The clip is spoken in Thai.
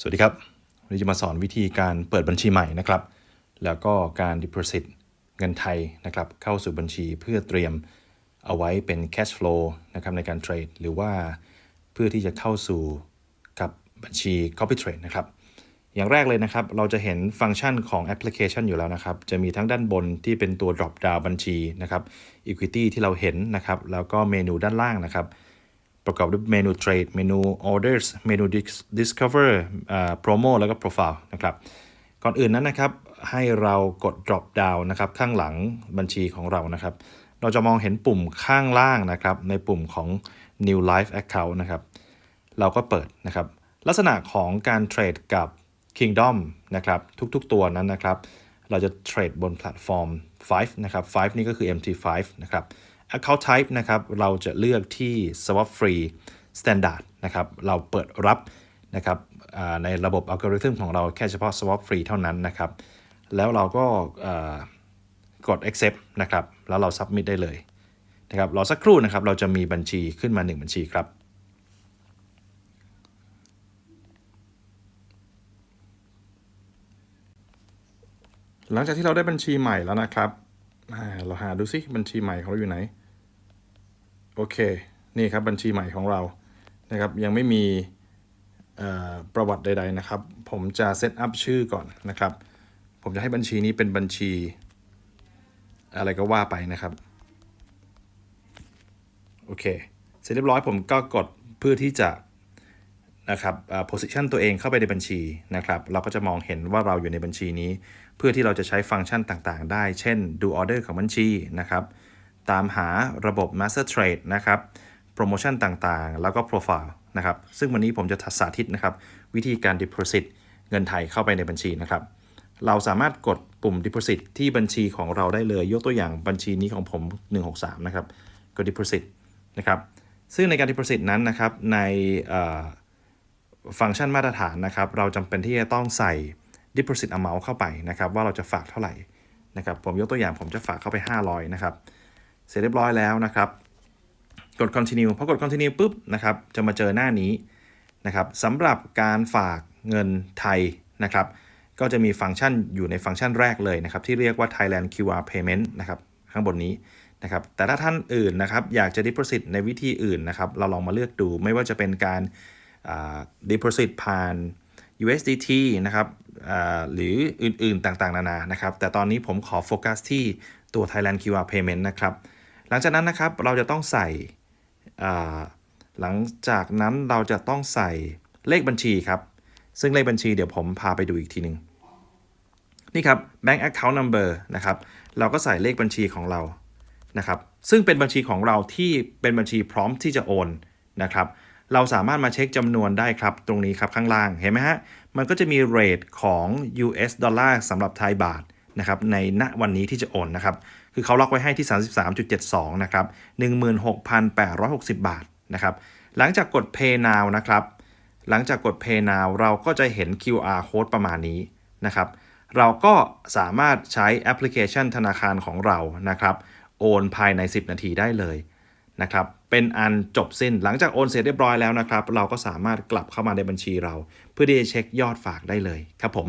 สวัสดีครับ วันนี้จะมาสอนวิธีการเปิดบัญชีใหม่นะครับ แล้วก็การ deposit เงินไทยนะครับ เข้าสู่บัญชีเพื่อเตรียมเอาไว้เป็น cash flow นะครับในการเทรด หรือว่าเพื่อที่จะเข้าสู่กับบัญชี copy trade นะครับ อย่างแรกเลยนะครับ เราจะเห็นฟังก์ชันของแอปพลิเคชันอยู่แล้วนะครับ จะมีทั้งด้านบนที่เป็นตัว drop down บัญชีนะครับ equity ที่เราเห็นนะครับ แล้วก็เมนูด้านล่างนะครับ ประกอบด้วยเมนู Trade เมนู Orders เมนู Discover อ่า Promo แล้วก็ Profile นะครับก่อนอื่นนั้นนะครับให้เรากด drop down นะครับข้างหลังบัญชีของเรานะครับ เราจะมองเห็นปุ่มข้างล่างนะครับในปุ่มของ New Life Account นะครับเราก็เปิดนะครับลักษณะของการเทรดกับ Kingdom นะครับทุกๆตัวนั้นนะครับ เราจะเทรดบนแพลตฟอร์ม 5 นะครับ 5 นี่ก็คือ MT5 นะครับ Account Type นะครับเราจะเลือกที่ Swap Free Standard นะครับเราเปิดรับนะครับในระบบอัลกอริทึมของเราแค่เฉพาะ Swap Free เท่านั้นนะครับ แล้วเราก็กด accept นะครับ แล้วเรา submit ได้เลยนะครับรอสักครู่นะครับ เราจะมีบัญชีขึ้นมา 1 บัญชีครับ หลังจากที่เราได้บัญชีใหม่แล้วนะครับ เราหาดูซิบัญชีใหม่ของเราอยู่ไหน โอเค นี่ครับบัญชีใหม่ของเรานะครับ ยังไม่มีประวัติใด ๆ นะครับ ผมจะเซตอัพชื่อก่อนนะครับ ผมจะให้บัญชีนี้เป็นบัญชี อะไรก็ว่าไปนะครับ โอเค เสร็จเรียบร้อยผมก็กดเพื่อที่จะนะครับ position ตัวเองเข้าไปในบัญชีนะครับ เราก็จะมองเห็นว่าเราอยู่ในบัญชีนี้ เพื่อที่เราจะใช้ฟังก์ชันต่างๆ ได้ เช่น ดูออเดอร์ของบัญชีนะครับ ตามหาระบบ Master Trade นะครับ โปรโมชั่นต่างๆ แล้วก็ Profile นะครับ ซึ่งวันนี้ผมจะสาธิตนะครับ วิธีการ Deposit เงินไทยเข้าไปในบัญชีนะครับ เราสามารถกดปุ่ม Deposit ที่บัญชีของเราได้เลย ยกตัวอย่างบัญชีนี้ของผม 163 นะครับ กด Deposit นะครับ ซึ่งในการ Deposit นั้นนะครับ ในฟังก์ชันมาตรฐานนะครับ เราจำเป็นที่จะต้องใส่ deposit amount เข้าไปนะครับ ว่าเราจะฝากเท่าไหร่นะครับ ผมยกตัวอย่างผมจะฝากเข้าไป 500 นะครับ เสร็จเรียบร้อยแล้วนะครับ กด continue พอกด continue ปุ๊บนะครับจะมาเจอหน้านี้นะครับสำหรับการฝากเงินไทยนะครับก็จะมีฟังก์ชันอยู่ในฟังก์ชันแรกเลยนะครับที่เรียกว่า Thailand QR Payment นะครับข้างบนนี้นะครับแต่ถ้าท่านอื่นนะครับอยากจะ deposit ในวิธีอื่นนะครับเราลองมาเลือกดูไม่ว่าจะเป็นการอ่า deposit ผ่าน USDT นะครับหรืออื่นๆต่างๆ นานานะครับแต่ตอนนี้ผมขอโฟกัสที่ ตัว Thailand QR Payment นะครับ หลังจากนั้นนะครับเราจะต้องใส่หลังจากนั้นเราจะต้องใส่เลขบัญชีครับ ซึ่งเลขบัญชีเดี๋ยวผมพาไปดูอีกทีหนึ่งนี่ครับ bank account number นะครับเราก็ใส่เลขบัญชีของเรานะครับ ซึ่งเป็นบัญชีของเราที่เป็นบัญชีพร้อมที่จะโอนนะครับเราสามารถมาเช็คจำนวนได้ครับ ตรงนี้ครับข้างล่างเห็นไหมฮะ มันก็จะมีเรทของ US ดอลลาร์สำหรับไทยบาท นะครับในณวันนี้ที่จะโอนนะครับคือเขาล็อกไว้ให้ที่ 33.72นะครับ16,860 บาทนะครับหลังจากกด Pay Now นะครับหลังจากกด Pay Now เราก็จะเห็น QR code ประมาณนี้นะครับเราก็สามารถใช้แอปพลิเคชันธนาคารของเรานะครับโอนภายใน 10 นาทีได้เลยนะครับเป็นอันจบสิ้นหลังจากโอนเสร็จเรียบร้อยแล้วนะครับ เราก็สามารถกลับเข้ามาในบัญชีเรา เพื่อที่จะเช็คยอดฝากได้เลยครับผม